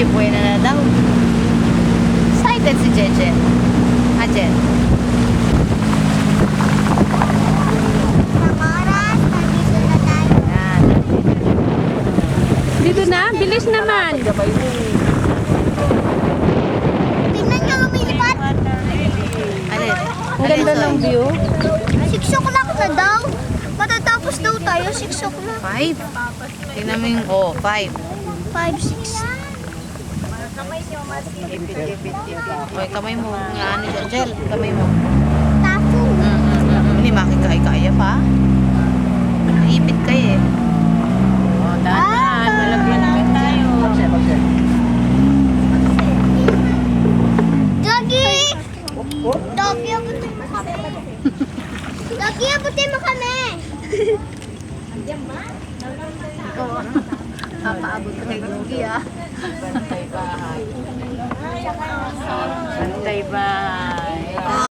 Beche Buena na daw. Excited si Jeje. Ha, Jen? Oras, nandito na tayo. Yan. Dito na, bilis naman. Tingnan nyo lumilipad. Alin? Ang ganda ng view. 6 o'clock na daw. Matatapos daw tayo, 6 o'clock. Five. Tingnan mo yung, oh, five. 5, 6. Oy, kamay mo. Nga ano dyan, Jel. Kamay mo. Tapo. Mm, mm, mm, mm. Hindi makikaya pa. Naipit kayo eh. Oh, dahan. Malagyan na tayo. Doggy! Doggy, abutin mo kami. Doggy, abutin mo kami. Papaabot ka kay Gogi ah. Bahay.